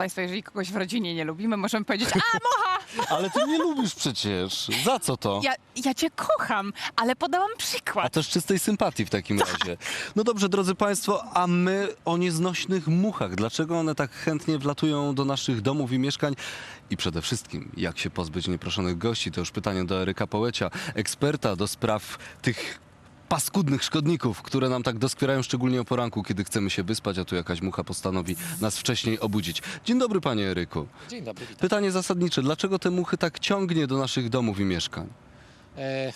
Państwo, jeżeli kogoś w rodzinie nie lubimy, możemy powiedzieć, a mocha, Ale ty nie lubisz przecież. Za co to? ja, ja cię kocham, ale podałam A przykład. też czystej sympatii w takim razie. No dobrze, drodzy Państwo, a my o nieznośnych muchach. Dlaczego one tak chętnie wlatują do naszych domów i mieszkań? I przede wszystkim, jak się pozbyć nieproszonych gości? To już pytanie do Eryka Połecia, eksperta do spraw tych paskudnych szkodników, które nam tak doskwierają, szczególnie o poranku, kiedy chcemy się wyspać, a tu jakaś mucha postanowi nas wcześniej obudzić. Dzień dobry, panie Eryku. Dzień dobry, witam. Pytanie zasadnicze. Dlaczego te muchy tak ciągnie do naszych domów i mieszkań? E,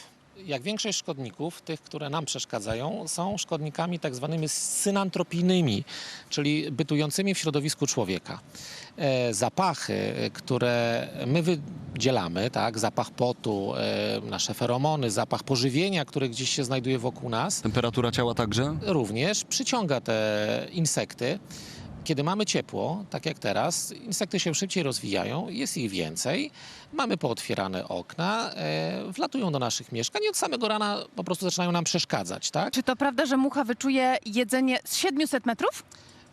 Jak większość szkodników, tych, które nam przeszkadzają, są szkodnikami tak zwanymi synantropijnymi, czyli bytującymi w środowisku człowieka. E, Zapachy, e, które my wydzielamy, tak, zapach potu, e, nasze feromony, zapach pożywienia, które gdzieś się znajduje wokół nas, Temperatura ciała także? również przyciąga te insekty. Kiedy mamy ciepło, tak jak teraz, insekty się szybciej rozwijają, jest ich więcej, mamy pootwierane okna, e, wlatują do naszych mieszkań i od samego rana po prostu zaczynają nam przeszkadzać, tak? Czy to prawda, że mucha wyczuje jedzenie z 700 metrów?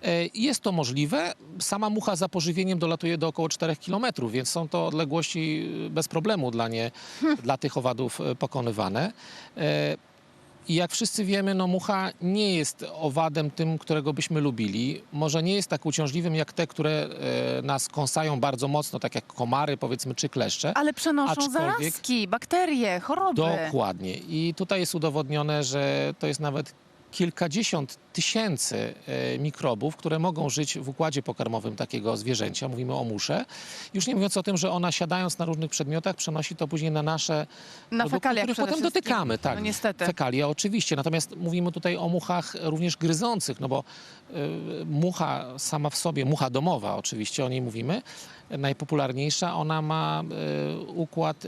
E, jest to możliwe. Sama mucha za pożywieniem dolatuje do około 4 km, więc są to odległości e, bez problemu dla, nie, dla tych owadów e, pokonywane. I jak wszyscy wiemy, no mucha nie jest owadem tym, którego byśmy lubili. Może nie jest tak uciążliwym jak te, które e, nas kąsają bardzo mocno, tak jak komary powiedzmy, czy kleszcze. Ale przenoszą Aczkolwiek- zarazki, bakterie, choroby. Dokładnie. I tutaj jest udowodnione, że to jest nawet kilkadziesiąt tysięcy e, mikrobów, które mogą żyć w układzie pokarmowym takiego zwierzęcia. Mówimy o musze. Już nie mówiąc o tym, że ona siadając na różnych przedmiotach przenosi to później na nasze Na produkty, których potem dotykamy. Tak, No niestety. Fekalia oczywiście. Natomiast mówimy tutaj o muchach również gryzących, no bo y, mucha sama w sobie, mucha domowa oczywiście, o niej mówimy, najpopularniejsza, ona ma y, układ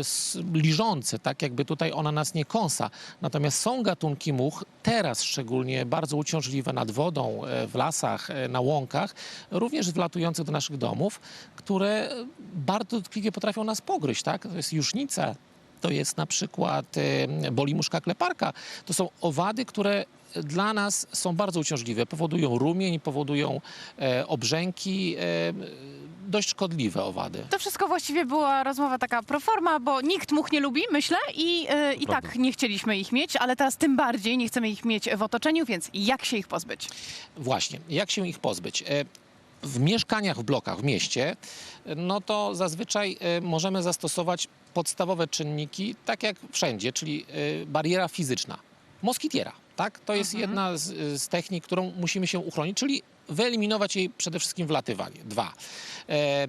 s- liżący, tak jakby tutaj ona nas nie kąsa. Natomiast są gatunki much, teraz szczególnie bardzo uciążliwe nad wodą, e, w lasach, e, na łąkach, również wlatujących do naszych domów, które bardzo dotkliwie potrafią nas pogryźć, tak? To jest jusznica, to jest na przykład e, bolimuszka kleparka. To są owady, które dla nas są bardzo uciążliwe. Powodują rumień, powodują e, obrzęki, e, dość szkodliwe owady. To wszystko właściwie była rozmowa taka proforma, bo nikt much nie lubi, myślę, i, yy, i tak nie chcieliśmy ich mieć, ale teraz tym bardziej nie chcemy ich mieć w otoczeniu, więc jak się ich pozbyć? Właśnie, jak się ich pozbyć? E, W mieszkaniach, w blokach, w mieście, e, no to zazwyczaj możemy zastosować podstawowe czynniki, tak jak wszędzie, czyli bariera fizyczna. Moskitiera, tak? To jest jedna z, z technik, którą musimy się uchronić, czyli wyeliminować jej przede wszystkim wlatywanie. Dwa. E, e,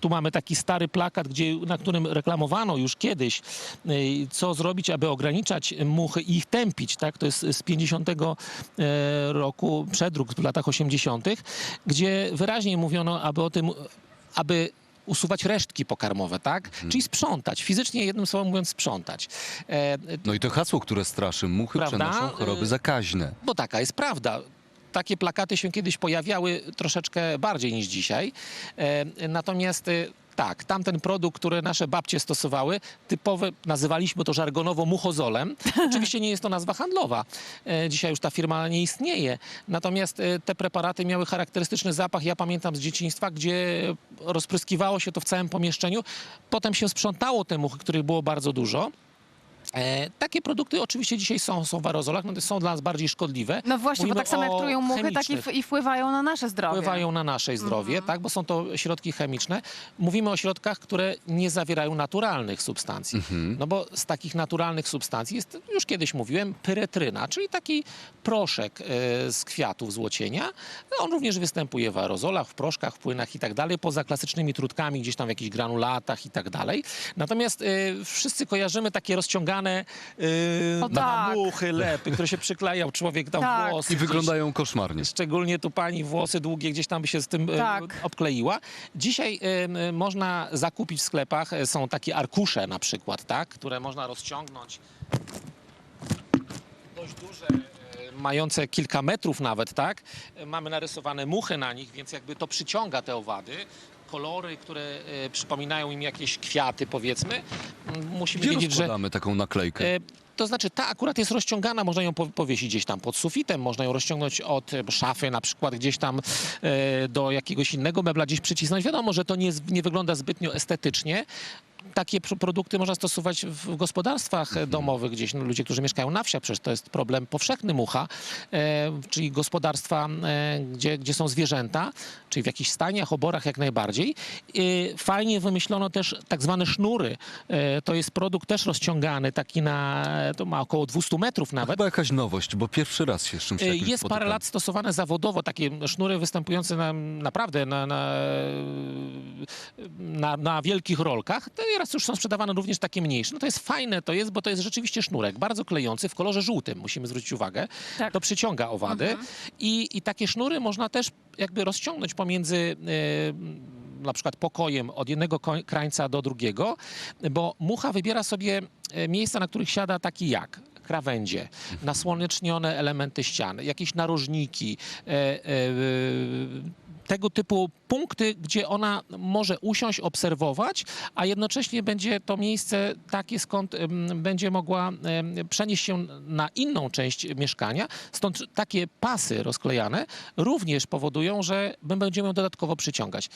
tu mamy taki stary plakat, gdzie, na którym reklamowano już kiedyś, y, co zrobić, aby ograniczać muchy i ich tępić. Tak? To jest z 50 e, roku, przedruk w latach 80., gdzie wyraźnie mówiono, aby o tym, aby usuwać resztki pokarmowe, tak? Czyli sprzątać, fizycznie jednym słowem mówiąc sprzątać. E, No i to hasło, które straszy. Muchy Prawda? przenoszą choroby zakaźne. bo taka jest prawda. Takie plakaty się kiedyś pojawiały troszeczkę bardziej niż dzisiaj. E, natomiast e, tak, tamten produkt, który nasze babcie stosowały, typowy, nazywaliśmy to żargonowo muchozolem. Oczywiście nie jest to nazwa handlowa. E, dzisiaj już ta firma nie istnieje. Natomiast te preparaty miały charakterystyczny zapach. Ja pamiętam z dzieciństwa, gdzie rozpryskiwało się to w całym pomieszczeniu. Potem się sprzątało te muchy, których było bardzo dużo. E, takie produkty oczywiście dzisiaj są, są w aerozolach, no to są dla nas bardziej szkodliwe. No właśnie, Mówimy bo tak samo jak o trują muchy, tak i, chemicznych. w- i wpływają na nasze zdrowie. Wpływają na nasze zdrowie, tak, bo są to środki chemiczne. Mówimy o środkach, które nie zawierają naturalnych substancji. No bo z takich naturalnych substancji jest, już kiedyś mówiłem, pyretryna, czyli taki proszek e, z kwiatów złocienia. No, On również występuje w aerozolach, w proszkach, w płynach i tak dalej, poza klasycznymi trudkami, gdzieś tam w jakichś granulatach i tak dalej. Natomiast e, wszyscy kojarzymy takie rozciągane e, O na tak. muchy, lepy, które się przyklejał człowiek tam Tak. włosy. I gdzieś. wyglądają koszmarnie. Szczególnie tu pani włosy długie gdzieś tam by się z tym e, Tak. obkleiła. Dzisiaj e, można zakupić w sklepach, e, są takie arkusze na przykład, tak, które można rozciągnąć dość duże, e, mające kilka metrów nawet, tak. E, Mamy narysowane muchy na nich, więc jakby to przyciąga te owady. Kolory, które e, przypominają im jakieś kwiaty, powiedzmy. M, Musimy Gdzie wiedzieć, że taką naklejkę? e, To znaczy, ta akurat jest rozciągana, można ją po- powiesić gdzieś tam pod sufitem, można ją rozciągnąć od e, szafy, na przykład gdzieś tam e, do jakiegoś innego mebla, gdzieś przycisnąć. Wiadomo, że to nie, jest- nie wygląda zbytnio estetycznie. Takie pr- produkty można stosować w gospodarstwach e, domowych, gdzieś no, ludzie, którzy mieszkają na wsiach, przecież to jest problem powszechny mucha, e, czyli gospodarstwa, e, gdzie, gdzie są zwierzęta, czyli w jakichś stajniach, oborach jak najbardziej. Fajnie wymyślono też tak zwane sznury. E, to jest produkt też rozciągany, taki na, to ma około 200 metrów nawet. Chyba jakaś nowość, bo pierwszy raz się z czymś takim E, Jest parę lat stosowane zawodowo, takie sznury występujące na, naprawdę na, na, na, na wielkich rolkach. Teraz już są sprzedawane również takie mniejsze. No to jest fajne, to jest, bo to jest rzeczywiście sznurek, bardzo klejący, w kolorze żółtym, musimy zwrócić uwagę. Tak. To przyciąga owady I, i takie sznury można też jakby rozciągnąć pomiędzy e, na przykład pokojem od jednego krańca do drugiego, bo mucha wybiera sobie e, miejsca, na których siada taki jak? Krawędzie, nasłonecznione elementy ścian, jakieś narożniki, e, tego typu punkty, gdzie ona może usiąść, obserwować, a jednocześnie będzie to miejsce takie, skąd będzie mogła przenieść się na inną część mieszkania. Stąd takie pasy rozklejane również powodują, że my będziemy ją dodatkowo przyciągać.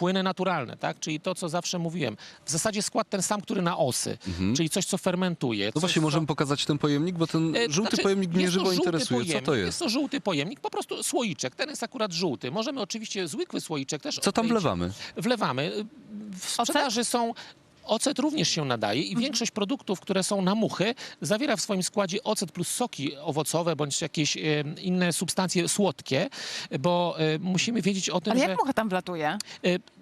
Płyny naturalne, tak? Czyli to, co zawsze mówiłem. W zasadzie skład ten sam, który na osy, czyli coś, co fermentuje. No coś, właśnie, co- możemy pokazać ten pojemnik, bo ten E, żółty znaczy, pojemnik mnie żywo interesuje. Co Pojemnik, to jest? Jest to żółty pojemnik, po prostu słoiczek. Ten jest akurat żółty. Możemy oczywiście zwykły słoiczek też Co tam wlewamy? Wlewamy. W sprzedaży są... Ocet również się nadaje Mhm. i większość produktów, które są na muchy, zawiera w swoim składzie ocet plus soki owocowe bądź jakieś e, inne substancje słodkie, bo e, musimy wiedzieć o tym, Ale że jak mucha tam wlatuje? e,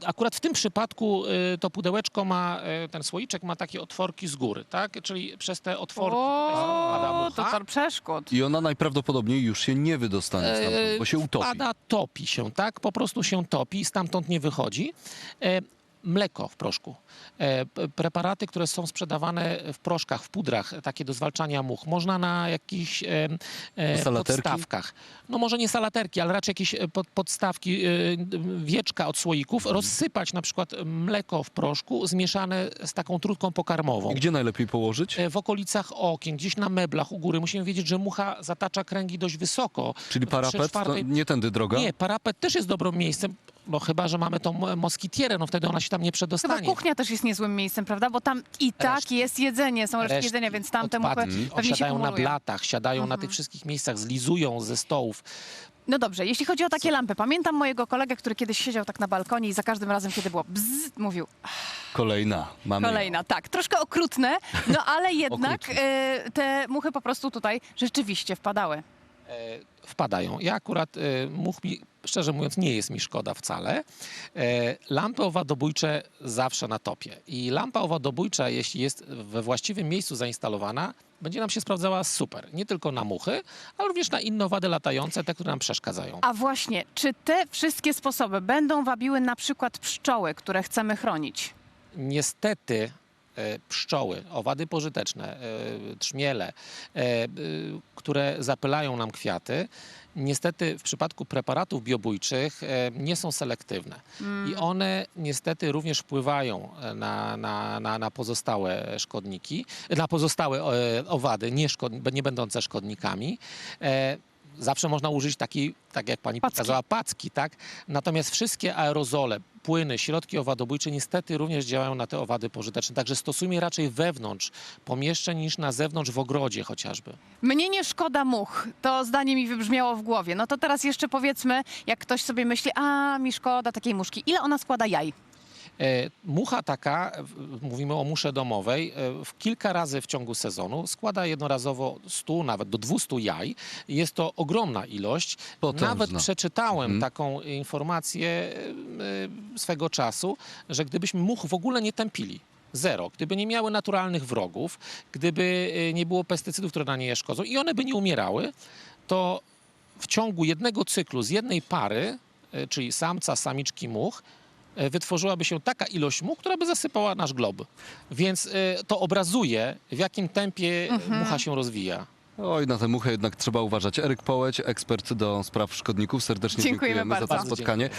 akurat w tym przypadku to pudełeczko ma, ten słoiczek ma takie otworki z góry, tak? Czyli przez te otworki O, to tor przeszkód. I ona najprawdopodobniej już się nie wydostanie stamtąd, bo się utopi. Pada, topi się, tak? Po prostu się topi, stamtąd nie wychodzi. Mleko w proszku. E, preparaty, które są sprzedawane w proszkach, w pudrach, takie do zwalczania much. Można na jakichś e, e, Salaterki? podstawkach. No może nie salaterki, ale raczej jakieś pod, podstawki, wieczka od słoików, Mhm. rozsypać na przykład mleko w proszku zmieszane z taką trutką pokarmową. I gdzie najlepiej położyć? W okolicach okien, gdzieś na meblach u góry. Musimy wiedzieć, że mucha zatacza kręgi dość wysoko. Czyli parapet? To czwartej- nie tędy droga? nie, parapet też jest dobrym miejscem, bo chyba, że mamy tą e, moskitierę, no wtedy ona się tam nie Chyba przedostanie. kuchnia też jest niezłym miejscem, prawda? Bo tam i tak Resztki. jest jedzenie, są resztki jedzenia, więc tam te muchy odpadki pewnie się Siadają na blatach, siadają na tych wszystkich miejscach, zlizują ze stołów. No dobrze, jeśli chodzi o takie lampy, pamiętam mojego kolegę, który kiedyś siedział tak na balkonie i za każdym razem, kiedy było bzz, mówił Kolejna. Mamy kolejna. Tak, troszkę okrutne, no ale jednak e, te muchy po prostu tutaj rzeczywiście wpadały. E, wpadają. Ja akurat e, much mi, szczerze mówiąc, nie jest mi szkoda wcale. E, lampy owadobójcze zawsze na topie. I lampa owadobójcza, jeśli jest we właściwym miejscu zainstalowana, będzie nam się sprawdzała super. Nie tylko na muchy, ale również na inne owady latające, te, które nam przeszkadzają. A właśnie, czy te wszystkie sposoby będą wabiły na przykład pszczoły, które chcemy chronić? Niestety pszczoły, owady pożyteczne, e, trzmiele, e, e, które zapylają nam kwiaty, niestety w przypadku preparatów biobójczych e, nie są selektywne. I one niestety również wpływają e, na, na, na, na pozostałe szkodniki, na pozostałe e, owady, nie, szkod, nie będące szkodnikami. E, Zawsze można użyć takiej, tak jak pani Packi. pokazała, packi, tak? Natomiast wszystkie aerozole, płyny, środki owadobójcze niestety również działają na te owady pożyteczne. Także stosujmy raczej wewnątrz pomieszczeń niż na zewnątrz w ogrodzie chociażby. Mnie nie szkoda much. To zdanie mi wybrzmiało w głowie. No to teraz jeszcze powiedzmy, jak ktoś sobie myśli, a mi szkoda takiej muszki. Ile ona składa jaj? E, Mucha taka, mówimy o musze domowej, e, w kilka razy w ciągu sezonu składa jednorazowo 100, nawet do 200 jaj. Jest to ogromna ilość. Potężna. Nawet przeczytałem Mhm. taką informację e, swego czasu, że gdybyśmy much w ogóle nie tępili, Zero. Gdyby nie miały naturalnych wrogów, gdyby nie było pestycydów, które na nie szkodzą i one by nie umierały, to w ciągu jednego cyklu z jednej pary, czyli samca, samiczki much, wytworzyłaby się taka ilość much, która by zasypała nasz glob. Więc e, to obrazuje, w jakim tempie e, mucha się rozwija. Oj, na tę muchę jednak trzeba uważać. Eryk Połeć, ekspert do spraw szkodników. Serdecznie Dziękujemy dziękujemy, za to spotkanie.